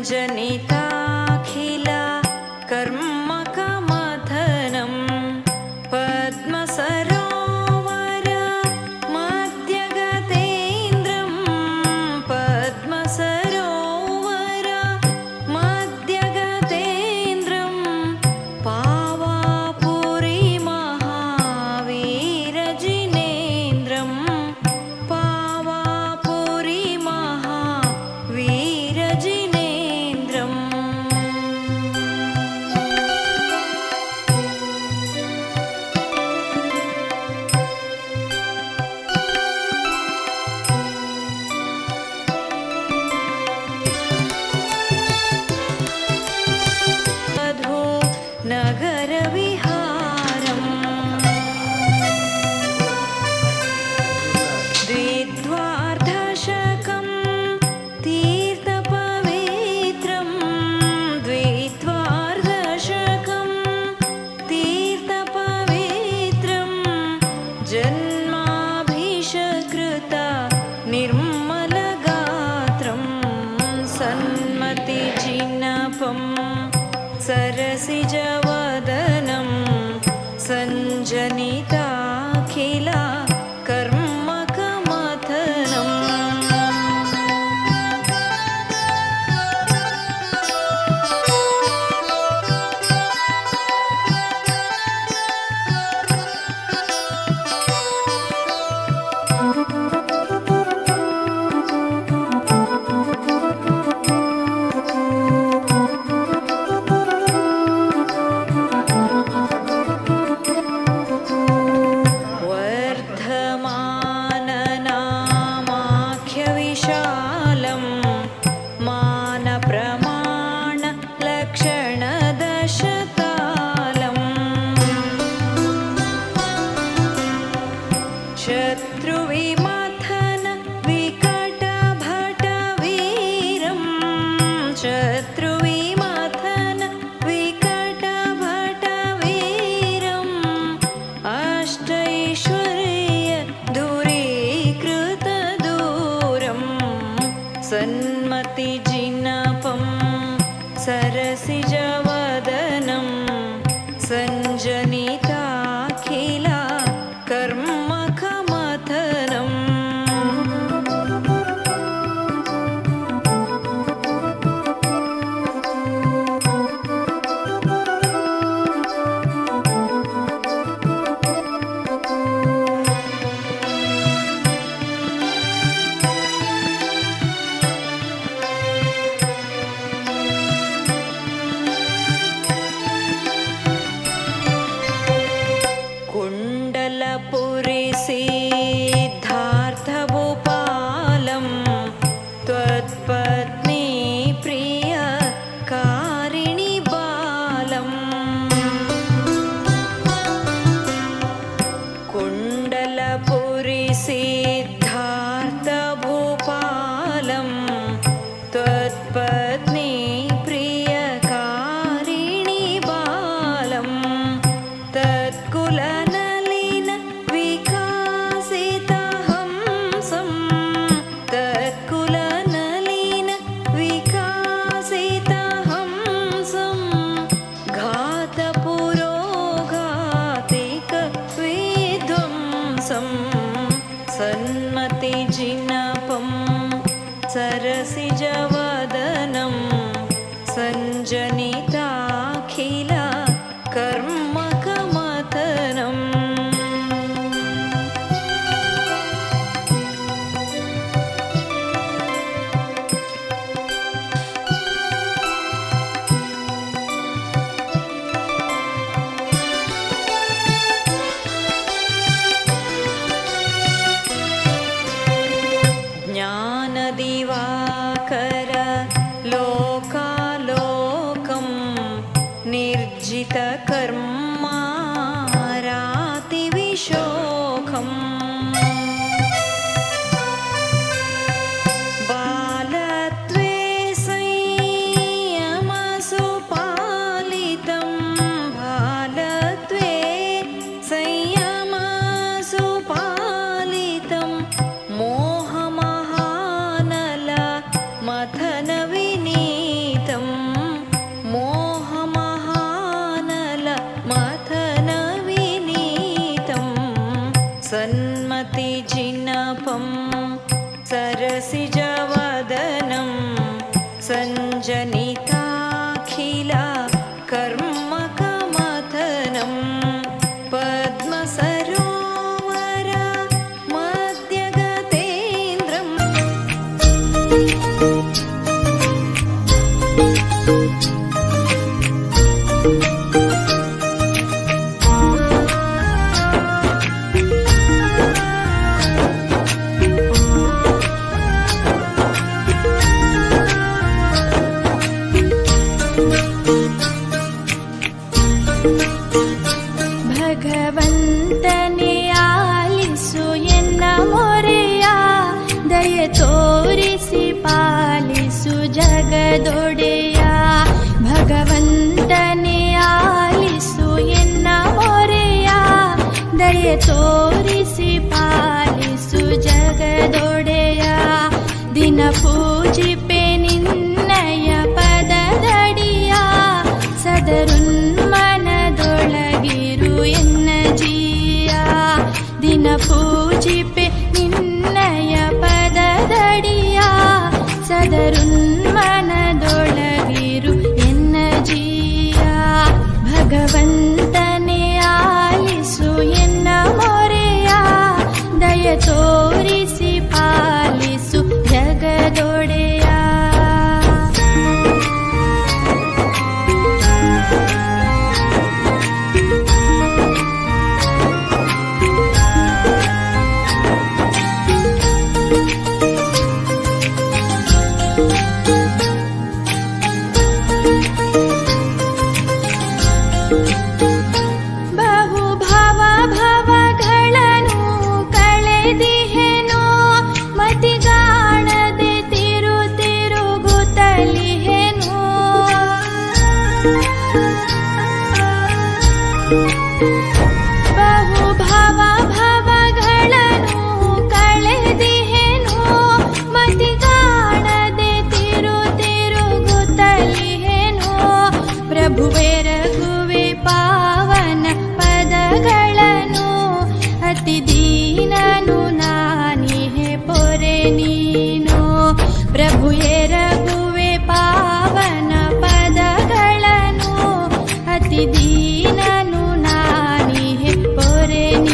सञ्जनिताखिल பரவி कुण्डलपुरि seja de amor. Sanmati जिनपं सरसिजवा ಸಂತನೆ ಆಲಿಸು ಎನ್ನ ಮೊರೆಯ. ದಯ ತೋರಿಸಿ ಪಾಲಿಸು ಜಗದೊಡೆಯ. ಭಗವಂತನೆ ಆಲಿಸು ಎನ್ನ ಮೊರೆಯ. ದಯ ತೋರಿಸಿ ಪಾಲಿಸು ಜಗದೊಡೆಯ. ದಿನ ಪೂಜಿ na fool. ti